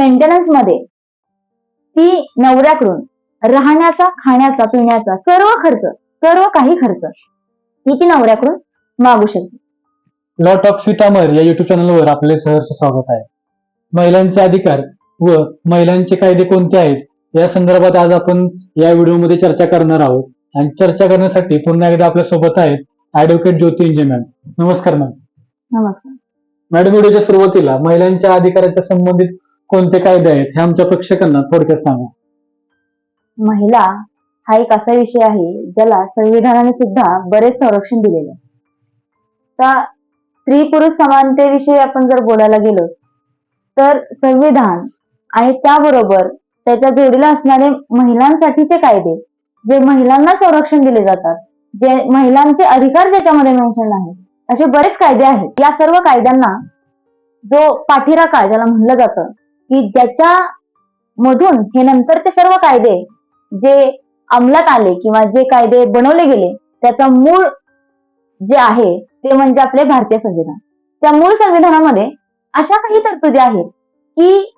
मेंटेनन्समध्ये ती नवऱ्याकडून राहण्याचा खाण्याचा पिण्याचा सर्व खर्च सर्व काही खर्च ही ती नवऱ्याकडून मागू शकते. लॉट ऑफ सीतामर या युट्यूब चॅनलवर आपले सहर्ष स्वागत आहे. महिलांचे अधिकार व महिलांचे कायदे कोणते आहेत या संदर्भात आज आपण या व्हिडिओमध्ये चर्चा करणार आहोत. आणि चर्चा करण्यासाठी पुन्हा एकदा आपल्यासोबत आहेत ऍडव्होकेट ज्योती इंजे मॅम नमस्कार मॅम नमस्कार. मॅडम व्हिडिओच्या सुरुवातीला महिलांच्या अधिकाराच्या संबंधित कोणते कायदे आहेत हे आमच्या प्रेक्षकांना थोडक्यात सांगा. महिला हा एक असा विषय आहे ज्याला संविधानाने सुद्धा बरेच संरक्षण दिलेले तर स्त्री पुरुष समानतेविषयी आपण जर बोलायला गेलो तर संविधान आणि त्याबरोबर त्याच्या जोडीला असणारे महिलांसाठीचे कायदे जे महिलांना संरक्षण दिले जातात जे महिलांचे अधिकार ज्याच्यामध्ये मेन्शन आहे असे बरेच कायदे आहेत. या सर्व कायद्यांना जो पाठीराखा ज्याला म्हणलं जातं की ज्याच्या मधून हे नंतरचे सर्व कायदे जे अंमलात आले किंवा जे कायदे बनवले गेले त्याचा मूळ जे आहे ते म्हणजे आपले भारतीय संविधान. त्या मूळ संविधानामध्ये अशा काही तरतुदी आहेत की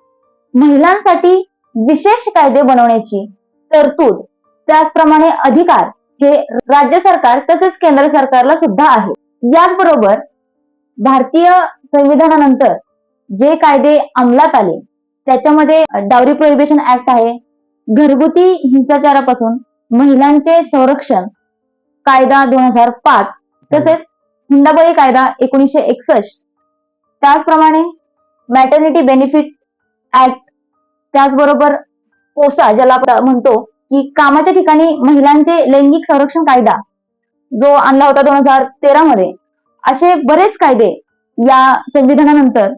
महिलांसाठी विशेष कायदे बनवण्याची तरतूद त्याचप्रमाणे अधिकार हे राज्य सरकार तसेच केंद्र सरकारला सुद्धा आहे. याचबरोबर भारतीय संविधानानंतर जे कायदे अंमलात आले त्याच्यामध्ये डावरी प्रोहिबिशन ऍक्ट आहे. घरगुती हिंसाचारापासून महिलांचे संरक्षण कायदा दोन हजार पाच तसेच हुंडाबळी कायदा एकोणीसशे एकसष्ट. त्याचप्रमाणे मॅटर्निटी बेनिफिट ऍक्ट त्याचबरोबर पोसा ज्याला आपण म्हणतो की कामाच्या ठिकाणी महिलांचे लैंगिक संरक्षण कायदा जो आणला होता दोन हजार तेरा मध्ये असे बरेच कायदे या संविधानानंतर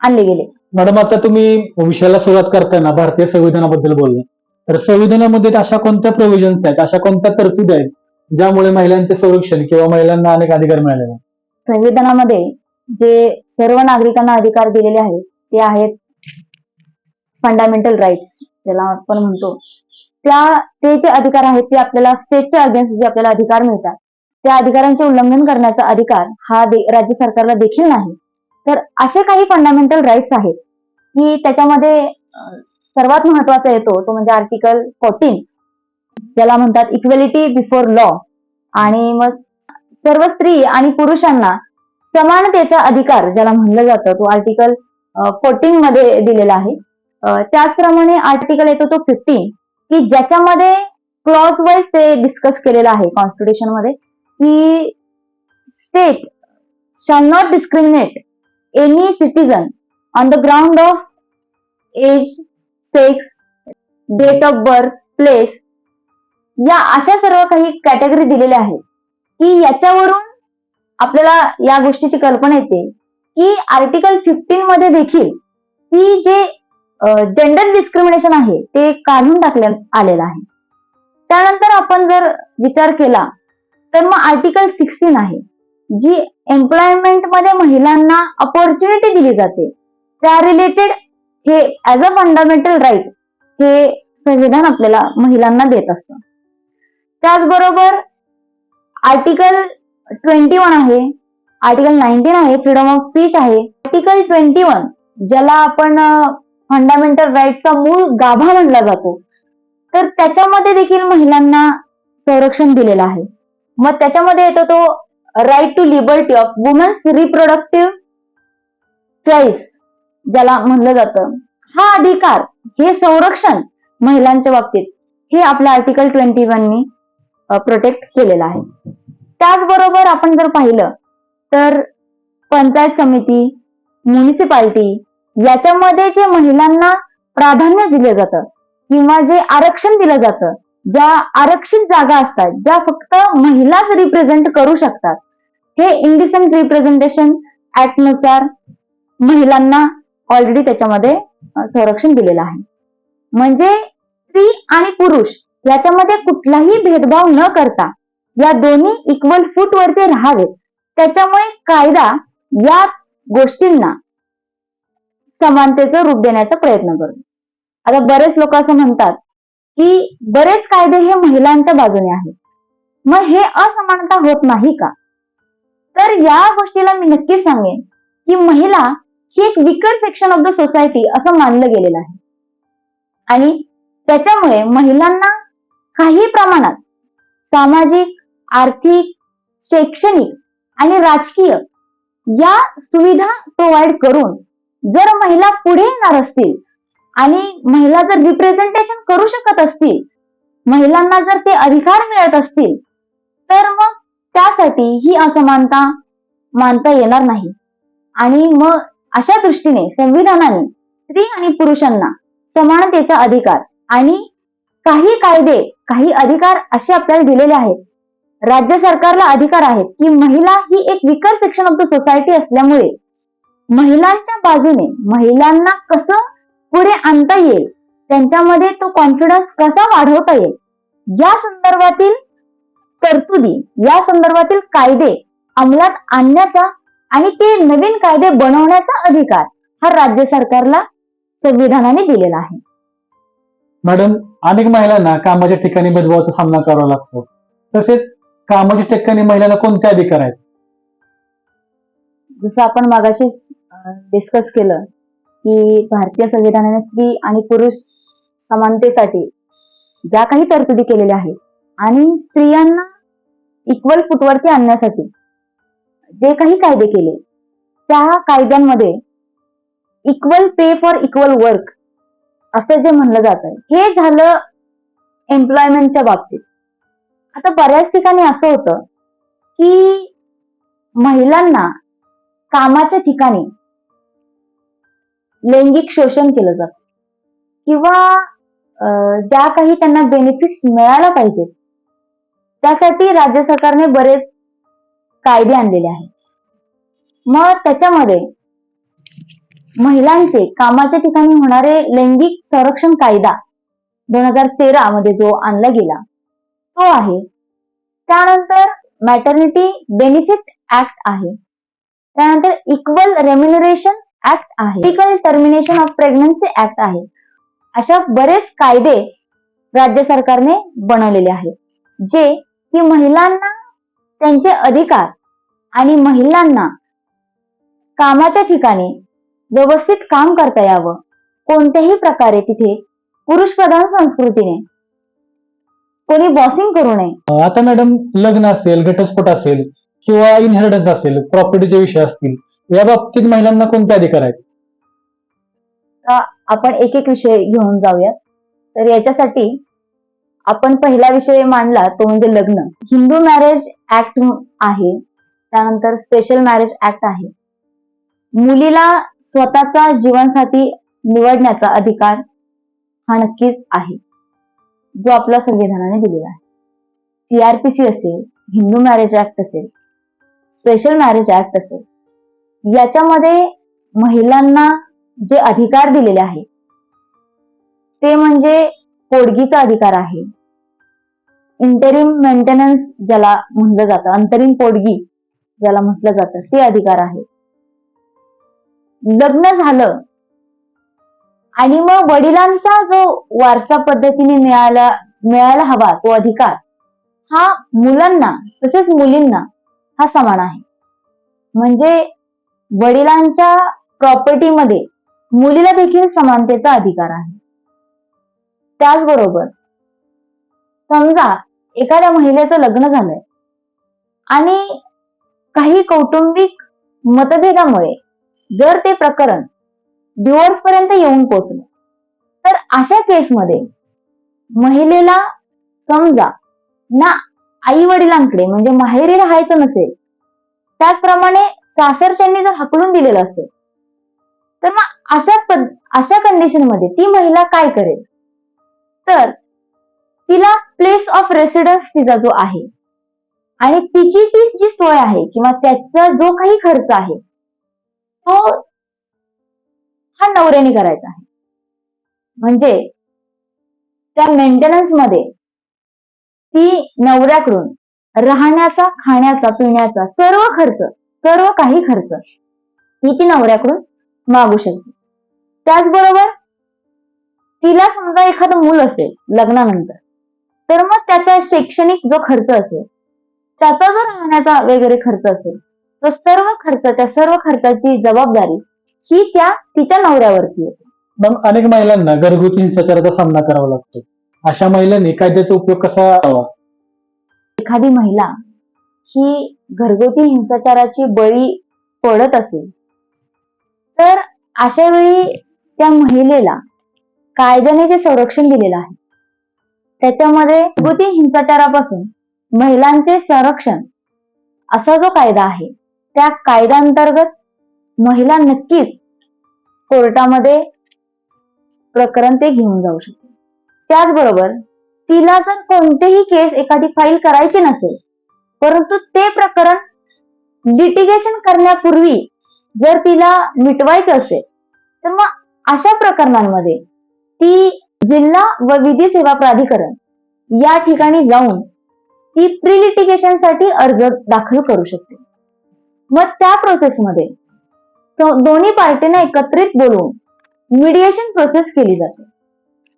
आणले गेले. मॅडम आता तुम्ही विषयाला सुरुवात करताना भारतीय संविधानाबद्दल बोलला तर संविधानामध्ये अशा कोणत्या प्रोव्हिजन्स आहेत? अशा कोणत्या तरतुदी आहेत ज्यामुळे महिलांचे संरक्षण किंवा महिलांना अनेक अधिकार मिळाले आहेत? संविधानामध्ये जे सर्व नागरिकांना अधिकार दिलेले आहेत ते आहेत फंडामेंटल राईट्स ज्याला आपण म्हणतो. त्या ते जे अधिकार आहेत ते आपल्याला स्टेटच्या अगेन्स्ट जे आपल्याला अधिकार मिळतात त्या अधिकारांचे उल्लंघन करण्याचा अधिकार हा राज्य सरकारला देखील नाही. तर असे काही फंडामेंटल राईट्स आहेत की त्याच्यामध्ये सर्वात महत्त्वाचा येतो तो म्हणजे आर्टिकल फोर्टीन ज्याला म्हणतात इक्वेलिटी बिफोर लॉ आणि मग सर्व स्त्री आणि पुरुषांना समानतेचा अधिकार ज्याला म्हणलं जातं तो आर्टिकल फोर्टीन मध्ये दिलेला आहे. त्याचप्रमाणे आर्टिकल येतो तो फिफ्टीन की ज्याच्यामध्ये क्लॉज वाईज ते डिस्कस केलेलं आहे कॉन्स्टिट्युशनमध्ये की state shall not discriminate any citizen on the ground of age sex date of birth place या अशा सर्व काही कॅटेगरी दिलेल्या आहेत. की याच्यावरून आपल्याला या गोष्टीची कल्पना येते की आर्टिकल फिफ्टीन मध्ये देखील की जे जेंडर डिस्क्रिमिनेशन आहे ते काढून टाकले आलेलं आहे. त्यानंतर आपण जर विचार केला तर मग आर्टिकल सिक्स्टीन आहे. जी एम्प्लॉयमेंटमध्ये महिलांना अपॉर्च्युनिटी दिली जाते. त्या रिलेटेड हे ऍज अ फंडामेंटल राईट हे संविधान आपल्याला महिलांना देत असतं. त्याचबरोबर आर्टिकल ट्वेंटी वन आहे. आर्टिकल नाईन्टीन आहे फ्रीडम ऑफ स्पीच आहे. आर्टिकल ट्वेंटी वन ज्याला आपण फंडामेंटल राईटचा मूळ गाभा म्हणला जातो. तर त्याच्यामध्ये देखील महिलांना संरक्षण दिलेलं आहे. मग त्याच्यामध्ये येतो तो right to liberty of women's reproductive choice ज्याला म्हणलं जातं. हा अधिकार हे संरक्षण महिलांच्या बाबतीत हे आपल्या आर्टिकल ट्वेंटी वननी प्रोटेक्ट केलेलं आहे. त्याचबरोबर आपण जर पाहिलं तर पंचायत समिती म्युनिसिपाल्टी याच्यामध्ये जे महिलांना प्राधान्य दिलं जातं किंवा जे आरक्षण दिलं जातं ज्या आरक्षित जागा असतात ज्या फक्त महिलाच रिप्रेझेंट करू शकतात हे इंडिसेंट रिप्रेझेंटेशन ऍक्टनुसार महिलांना ऑलरेडी त्याच्यामध्ये संरक्षण दिलेलं आहे. म्हणजे स्त्री आणि पुरुष याच्यामध्ये कुठलाही भेदभाव न करता या दोन्ही इक्वल फूट वरती राहावेत. त्याच्यामुळे कायदा या गोष्टींना समानतेचं रूप देण्याचा प्रयत्न करतो आता बरेच लोक असं म्हणतात की बरेच कायदे हे महिलांच्या बाजूने आहेत. मग हे असमानता होत नाही का? तर या गोष्टीला मी नक्कीच सांगेन की महिला ही एक weaker section of the society असं मानलं गेलेलं आहे. आणि त्याच्यामुळे महिलांना काही प्रमाणात सामाजिक आर्थिक शैक्षणिक आणि राजकीय या सुविधा प्रोव्हाइड करून जर महिला पुढे येणार असतील आणि महिला जर रिप्रेझेंटेशन करू शकत असतील महिलांना जर ते अधिकार मिळत असतील तर मग त्यासाठी ही असमानता मानता येणार नाही. आणि मग अशा दृष्टीने संविधानाने स्त्री आणि पुरुषांना समानतेचा अधिकार आणि काही कायदे काही अधिकार असे आपल्याला दिलेले आहेत. राज्य सरकारला अधिकार आहेत की महिला ही एक weaker section of the society असल्यामुळे महिलांच्या बाजूने महिलांना कसं पुढे आणता येईल. त्यांच्यामध्ये तो कॉन्फिडन्स कसा वाढवता येईल? या संदर्भातील तरतुदी या संदर्भातील कायदे अंमलात आणण्याचा आणि ते नवीन कायदे बनवण्याचा अधिकार हा राज्य सरकारला संविधानाने दिलेला आहे. मॅडम अनेक महिलांना कामाच्या ठिकाणी भेदभावाचा सामना करावा लागतो. तसेच कामाच्या ठिकाणी महिलांना कोणते अधिकार आहेत? जसं आपण मागाशी डिस्कस केलं की भारतीय संविधानाने स्त्री आणि पुरुष समानतेसाठी ज्या काही तरतुदी केलेल्या आहेत आणि स्त्रियांना इक्वल फुटवरती आणण्यासाठी जे काही कायदे केले त्या कायद्यांमध्ये equal pay for equal work असं जे म्हणलं जात हे झालं एम्प्लॉयमेंटच्या बाबतीत. आता बऱ्याच ठिकाणी असं होतं की महिलांना कामाच्या ठिकाणी लैंगिक शोषण केलं जातं. किंवा ज्या काही त्यांना बेनिफिट्स मिळायला पाहिजेत त्यासाठी राज्य सरकारने बरेच कायदे आणलेले आहेत. मग त्याच्यामध्ये महिलांचे कामाच्या ठिकाणी होणारे लैंगिक संरक्षण कायदा दोन हजार तेरा मध्ये जो आणला गेला तो आहे. त्यानंतर मॅटर्निटी बेनिफिट ऍक्ट आहे. त्यानंतर इक्वल रेम्युनरेशन ऍक्ट आहे. Equal termination of pregnancy act आहे. अशा बरेच कायदे राज्य सरकारने बनवलेले आहेत. जे की महिलांना त्यांचे अधिकार आणि महिलांना कामाच्या ठिकाणी व्यवस्थित काम करता यावं. कोणत्याही प्रकारे तिथे पुरुष प्रधान संस्कृतीने कोणी बॉसिंग करू नये. आता मॅडम लग्न असेल घटस्फोट असेल किंवा इनहेरिटन्स असेल प्रॉपर्टीचे विषय असतील या बाबतीत महिलांना कोणते अधिकार आहेत? आपण एक एक विषय घेऊन जाऊयात. तर याच्यासाठी आपण पहिला विषय मांडला तो म्हणजे लग्न. हिंदू मॅरेज ऍक्ट आहे. त्यानंतर स्पेशल मॅरेज ऍक्ट आहे. मुलीला स्वतःचा जीवनसाथी निवडण्याचा अधिकार हा नक्कीच आहे. जो आपल्या संविधानाने दिलेला आहे. सीआरपीसी असेल हिंदू मॅरेज ऍक्ट असेल स्पेशल मॅरेज ऍक्ट असेल याच्यामध्ये महिलांना जे अधिकार दिलेले आहेत ते म्हणजे पोडगीचा अधिकार आहे. इंटरिम मेंटेनन्स ज्याला म्हटलं जातं अंतरिम पोडगी ज्याला म्हटलं जातं ते अधिकार आहे. लग्न झालं आणि मग वडिलांचा जो वारसा पद्धतीने मिळाला मिळायला हवा तो अधिकार हा मुलांना तसेच मुलींना हा समान आहे. म्हणजे वडिलांच्या प्रॉपर्टीमध्ये मुलीला देखील समानतेचा अधिकार आहे. त्याचबरोबर समजा एखाद्या महिलेचं लग्न झालंय आणि काही कौटुंबिक मतभेदामुळे जर ते प्रकरण डिवोर्स पर्यंत येऊन पोहोचलं तर अशा केसमध्ये महिलेला समजा ना आई वडिलांकडे म्हणजे माहेरी राहायचं नसेल त्याचप्रमाणे सासरच्यांनी जर हकलून दिलेलं असेल तर मग अशा अशा कंडिशनमध्ये ती महिला काय करेल? तर तिला प्लेस ऑफ रेसिडन्स तिचा जो आहे आणि तिची ती जी सोय आहे किंवा त्याचा जो काही खर्च आहे तो हा नवऱ्याने करायचा आहे. म्हणजे त्या मेंटेनन्समध्ये ती नवऱ्याकडून राहण्याचा खाण्याचा पिण्याचा सर्व खर्च सर्व काही खर्च. ही ती नवऱ्याकडून मागू शकते. त्याचबरोबर तिला समजा एखादं मूल असेल लग्नानंतर तर मग त्याचा शैक्षणिक जो खर्च असेल त्याचा जो राहण्याचा वगैरे खर्च असेल तो सर्व खर्च त्या सर्व खर्चाची जबाबदारी ही त्या तिच्या नवऱ्यावरती येते. मग अनेक महिलांना घरगुती हिंसाचाराचा सामना करावा लागतो. अशा महिलांनी कायद्याचा उपयोग कसा करावा? एखादी महिला ही घरगुती हिंसाचाराची बळी पडत असेल. तर अशा वेळी त्या महिलेला कायद्याने जे संरक्षण दिलेलं आहे त्याच्यामध्ये घरगुती हिंसाचारापासून महिलांचे संरक्षण असा जो कायदा आहे त्या कायद्याअंतर्गत महिला नक्कीच कोर्टामध्ये प्रकरण ते घेऊन जाऊ शकते त्याचबरोबर तिला जर कोणतेही केस एखादी फाईल करायची नसेल परंतु ते प्रकरण लिटिगेशन करण्यापूर्वी जर तिला मिटवायचं असेल तर मग अशा प्रकरणांमध्ये ती जिल्हा व विधी सेवा प्राधिकरण या ठिकाणी जाऊन ती प्री लिटिगेशनसाठी अर्ज दाखल करू शकते. मग त्या प्रोसेसमध्ये दोन्ही पार्टीना एकत्रित बोलवून मिडिएशन प्रोसेस केली जाते.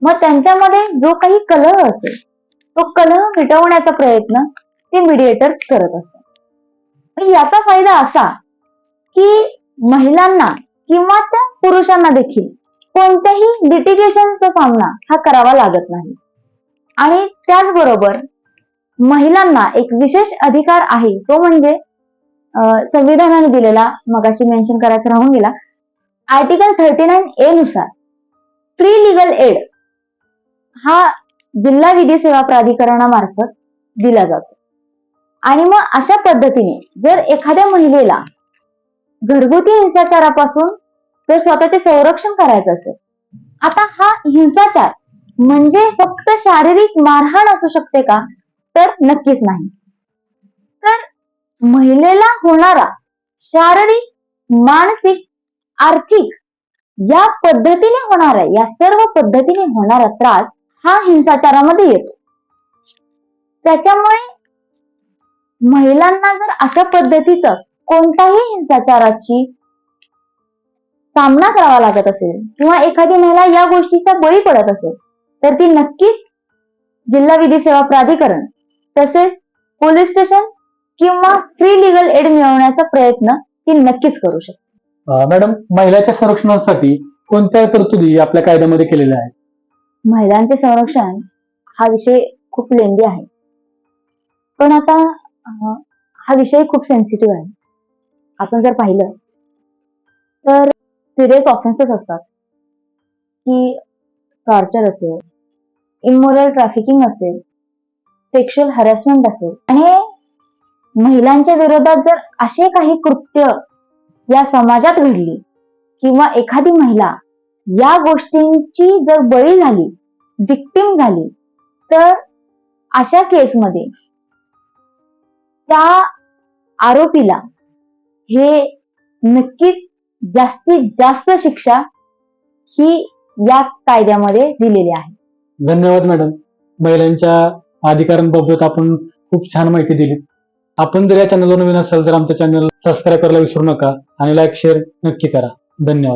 मग त्यांच्यामध्ये जो काही कलह असेल तो कलह मिटवण्याचा प्रयत्न ते मिडिएटर्स करत असतात. याचा फायदा असा की महिलांना किंवा त्या पुरुषांना देखील कोणत्याही लिटिगेशनचा सामना हा करावा लागत नाही. आणि त्याचबरोबर महिलांना एक विशेष अधिकार आहे तो म्हणजे संविधानाने दिलेला मगाशी मेन्शन करायचं राहून गेला आर्टिकल थर्टी नाईन ए नुसार फ्री लिगल एड हा जिल्हा विधी सेवा प्राधिकरणामार्फत दिला जातो. आणि मग अशा पद्धतीने जर एखाद्या महिलेला घरगुती हिंसाचारापासून जर स्वतःचे संरक्षण करायचं असेल आता हा हिंसाचार म्हणजे फक्त शारीरिक मारहाण असू शकते का? तर नक्कीच नाही. तर महिलेला होणारा शारीरिक मानसिक आर्थिक या पद्धतीने होणारा या सर्व पद्धतीने होणारा त्रास हा हिंसाचारामध्ये येतो. त्याच्यामुळे महिलांना जर अशा पद्धतीचं कोणताही हिंसाचाराची सामना करावा लागत असेल किंवा एखादी महिला या गोष्टीचा बळी पडत असेल तर ती नक्कीच जिल्हा विधी सेवा प्राधिकरण तसेच पोलीस स्टेशन किंवा फ्री लिगल एड मिळवण्याचा प्रयत्न ती नक्कीच करू शकते. मॅडम महिलाच्या संरक्षणासाठी कोणत्या तरतुदी आपल्या कायद्यामध्ये केलेल्या आहेत? महिलांचे संरक्षण हा विषय खूप लेंदी आहे. पण आता हा विषय खूप सेन्सिटिव्ह आहे. आपण जर पाहिलं तर सिरियस ऑफेन्सेस असतात. की टॉर्चर असेल इमोरल ट्रॅफिकिंग असेल सेक्शुअल हॅरेसमेंट असेल. आणि महिलांच्या विरोधात जर असे काही कृत्य या समाजात घडली किंवा एखादी महिला या गोष्टींची जर बळी झाली विक्टिम झाली तर अशा केसमध्ये त्या आरोपीला हे नक्कीच जास्तीत जास्त शिक्षा ही या कायद्यामध्ये दिलेली आहे. धन्यवाद मॅडम. महिलांच्या अधिकारांबाबत आपण खूप छान माहिती दिली. आपण जर या चॅनलवर नवीन असाल तर आमच्या चॅनल सबस्क्राईब करायला विसरू नका आणि लाईक शेअर नक्की करा. धन्यवाद.